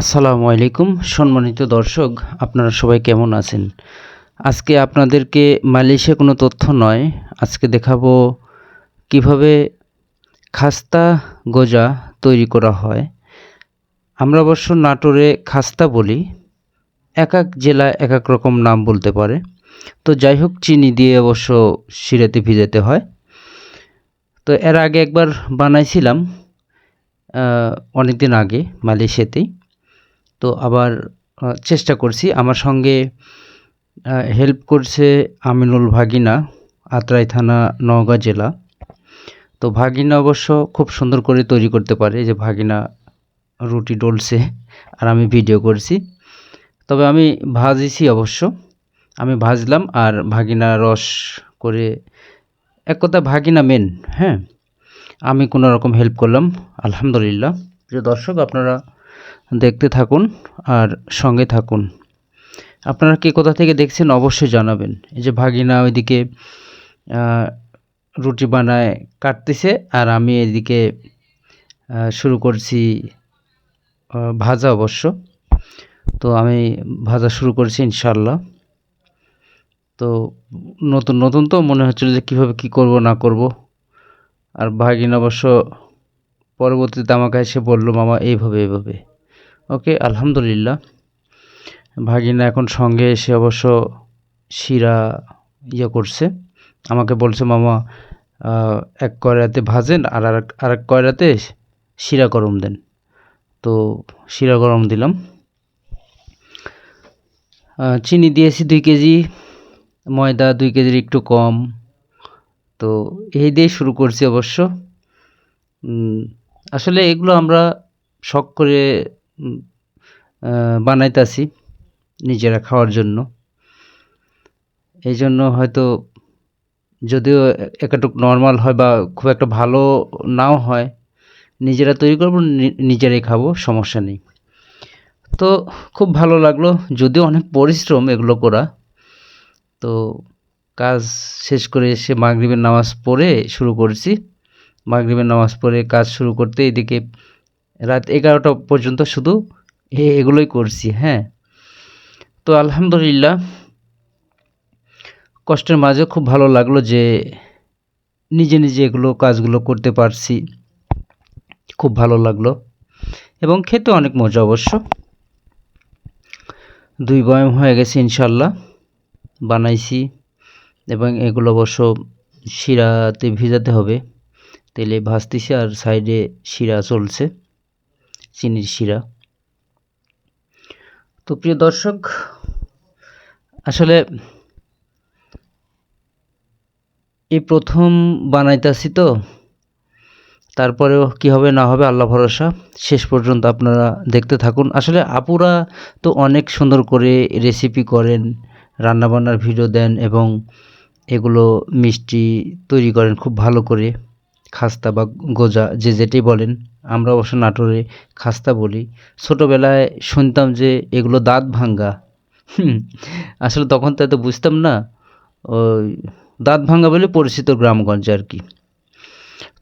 আসসালামু আলাইকুম, সম্মানিত দর্শক, আপনারা সবাই কেমন আছেন? আজকে আপনাদেরকে মালয়েশিয়া কোনো তথ্য নয়, আজকে দেখাবো কীভাবে খাস্তা গোজা তৈরি করা হয়। আমরা অবশ্য নাটোরে খাস্তা বলি, এক এক জেলায় এক এক রকম নাম বলতে পারে। তো যাই হোক, চিনি দিয়ে অবশ্য শিরাতে ভিজাতে হয়। তো এর আগে একবার বানাইছিলাম অনেক দিন আগে মালয়েশিয়াতেই। তো আবার চেষ্টা করছি। আমার সঙ্গে হেল্প করছে আমিনুল ভাগিনা, আত্রাই থানা, নওগাঁ জেলা। তো ভাগিনা অবশ্য খুব সুন্দর করে তৈরি করতে পারে। যে ভাগিনা রুটি ডলছে, আর আমি ভিডিও করছি। তবে আমি ভাজিছি অবশ্য। আমি ভাজলাম আর ভাগিনা রস করে, এক কথা ভাগিনা মেন হ্যাঁ? আমি কোনো রকম হেল্প করলাম, আলহামদুলিল্লাহ। প্রিয় দর্শক, আপনারা দেখতে থাকুন আর সঙ্গে থাকুন। আপনারা কে কোথা থেকে দেখছেন অবশ্যই জানাবেন। এই যে ভাগিনা ওইদিকে রুটি বানায় কাটতেছে আর আমি এদিকে শুরু করছি ভাজা অবশ্য। তো আমি ভাজা শুরু করছি ইনশাল্লাহ তো নতুন নতুন তো মনে হচ্ছিল যে কীভাবে কী করব, না করব। আর ভাগিনা অবশ্য পরবর্তীতে আমাকে এসে বলল, মামা, এইভাবে এইভাবে। ওকে, আলহামদুলিল্লাহ। ভাগিনা এখন সঙ্গে এসে অবশ্য শিরা ইয়ে করছে। আমাকে বলছে, মামা এক কয়রাতে ভাজেন আর আর এক কয়রাতে শিরা গরম দেন। তো শিরা গরম দিলাম। চিনি দিয়েছি দুই কেজি, ময়দা দুই কেজির একটু কম। তো এই দিয়ে শুরু করছি অবশ্য। আসলে এগুলো আমরা শখ করে বানাইতাছি নিজেরা খাওয়ার জন্য। এই জন্য হয়তো যদিও একাটুক নর্মাল হয় বা খুব একটা ভালো নাও হয়, নিজেরা তৈরি করব নিজেরাই খাব, সমস্যা নেই। তো খুব ভালো লাগল, যদিও অনেক পরিশ্রম এগুলো করা। তো কাজ শেষ করে এসে মাগরিবের নামাজ পড়ে শুরু করছি। মাগরিবের নামাজ পড়ে কাজ শুরু করতে এদিকে রাত এগারোটা পর্যন্ত শুধু এগুলোই করছি হ্যাঁ। তো আলহামদুলিল্লাহ, কষ্টের মাঝে খুব ভালো লাগল যে নিজে নিজে এগুলো কাজগুলো করতে পারছি। খুব ভালো লাগল এবং খেতে অনেক মজা অবশ্য। দুই বয়ম হয়ে গেছে ইনশাল্লাহ বানাইছি এবং এগুলো অবশ্য শিরাতে ভিজাতে হবে। তেলে ভাজতেছি আর সাইডে শিরা চলছে। চিনির শিরা। তো প্রিয় দর্শক, আসলে এই প্রথম বানাইতাছি তো, তারপরেও কি হবে না হবে আল্লাহ ভরসা, শেষ পর্যন্ত আপনারা দেখতে থাকুন। আসলে আপুরা তো অনেক সুন্দর করে রেসিপি করেন, রান্নাবান্নার ভিডিও দেন এবং এগুলো মিষ্টি তৈরি করেন খুব ভালো করে, খাস্তা বা গোজা যে যেটাই বলেন। আমরা অবশ্য নাটোরে খাস্তা বলি। ছোটোবেলায় শুনতাম যে এগুলো দাঁত ভাঙ্গা। আসলে তখন তো এত বুঝতাম না। ওই দাঁত ভাঙ্গা বলে পরিচিত গ্রামগঞ্জে আর কি।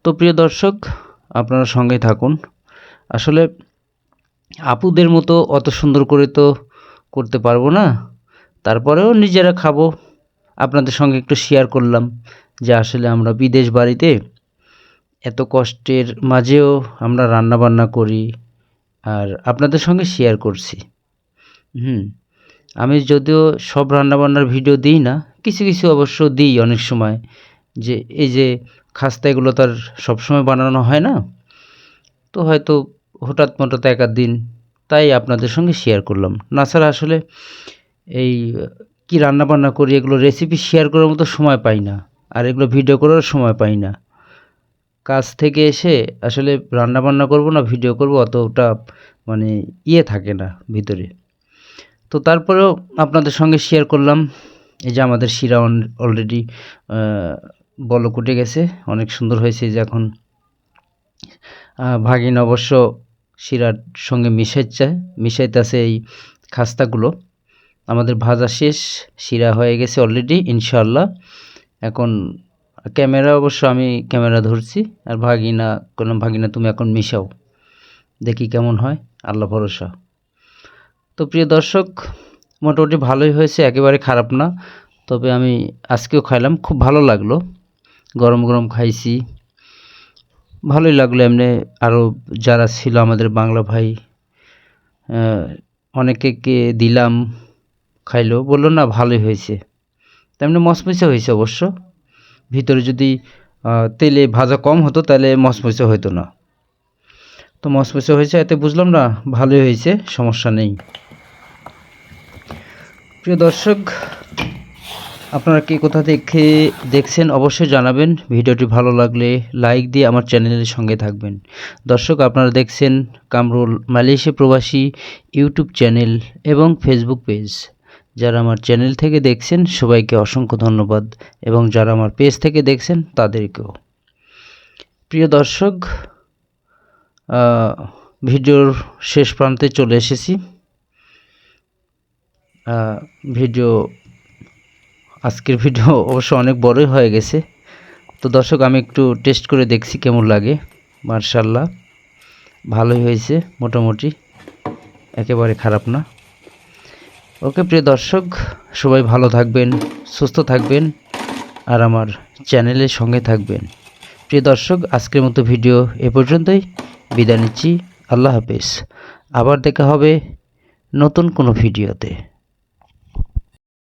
তো প্রিয় দর্শক, আপনারা সঙ্গে থাকুন। আসলে আপুদের মতো অত সুন্দর করে তো করতে পারব না। তারপরেও নিজেরা খাব। আপনাদের সঙ্গে একটু শেয়ার করলাম যে আসলে আমরা বিদেশ বাড়িতে এত কষ্টের মাঝেও আমরা রান্না বান্না করি আর আপনাদের সঙ্গে শেয়ার করছি। হুম, আমি যদিও সব রান্নাবান্নার ভিডিও দিই না, কিছু কিছু অবশ্য দিই অনেক সময় যে এই যে খাস্তা এগুলো তো আর সবসময় বানানো হয় না, তো হয়তো হঠাৎ মঠাৎ এক দিন তাই আপনাদের সঙ্গে শেয়ার করলাম। নাছাড়া আসলে এই কি রান্না বান্না করি এগুলো রেসিপি শেয়ার করার মতো সময় পাই না, আর এগুলো ভিডিও করার সময় পাই না। কাজ থেকে এসে আসলে রান্না বান্না করব না ভিডিও করব, অতটা মানে ইয়ে থাকে না ভিতরে। তো তারপরেও আপনাদের সঙ্গে শেয়ার করলাম, এই যে আমাদের শিরা অলরেডি বলক উঠে গেছে, অনেক সুন্দর হয়েছে যে এখন। ভাগিন অবশ্য শিরার সঙ্গে মিশাইছে, মিশাইতেছে এই খাস্তাগুলো। আমাদের ভাজা শেষ, শিরা হয়ে গেছে অলরেডি ইনশাল্লাহ এখন ক্যামেরা অবশ্য আমি ক্যামেরা ধরছি, আর ভাগিনা কোনো ভাগিনা, তুমি এখন মিশাও, দেখি কেমন হয়, আল্লাহ ভরসা। তো প্রিয় দর্শক, মোটামুটি ভালোই হয়েছে, একেবারে খারাপ না, তবে আমি আজকেও খাইলাম, খুব ভালো লাগল, গরম গরম খাইছি, ভালোই লাগল এমনি আরও যারা ছিল আমাদের বাংলা ভাই অনেকে কে দিলাম, খাইলো, বলল, না, ভালোই হয়েছে। তেমনি মচমচে হয়েছে অবশ্য। ভিতরে যদি তেলে ভাজা কম হতো তাহলে মচমচে হতো না। তো মচমচে হয়েছে, এতে বুঝলাম না, ভালোই হয়েছে, সমস্যা নেই। প্রিয় দর্শক, আপনারা কি কোথা থেকে দেখছেন অবশ্যই জানাবেন। ভিডিওটি ভালো লাগলে লাইক দিয়ে আমার চ্যানেলের সঙ্গে থাকবেন। দর্শক, আপনারা দেখছেন কামরুল মালয়েশিয়া প্রবাসী ইউটিউব চ্যানেল এবং ফেসবুক পেজ। যারা আমার চ্যানেল থেকে দেখছেন, সবাইকে অসংখ্য ধন্যবাদ এবং যারা আমার পেজ থেকে দেখছেন, তাদেরকেও। প্রিয় দর্শক ভিডিওর শেষ প্রান্তে চলে এসেছি। ভিডিও, আজকের ভিডিও অবশ্য অনেক বড়ই হয়ে গেছে। তো দর্শক, আমি একটু টেস্ট করে দেখছি কেমন লাগে। মার্শাল্লাহ, ভালোই হয়েছে, মোটামুটি। একেবারে খারাপ না। ওকে প্রিয় দর্শক, সবাই ভালো থাকবেন, সুস্থ থাকবেন, আর আমার চ্যানেলের সঙ্গে থাকবেন। প্রিয় দর্শক, আজকের মতো ভিডিও এ পর্যন্তই। বিদায় নিচ্ছি। আল্লাহ হাফেজ। আবার দেখা হবে নতুন কোনো ভিডিওতে।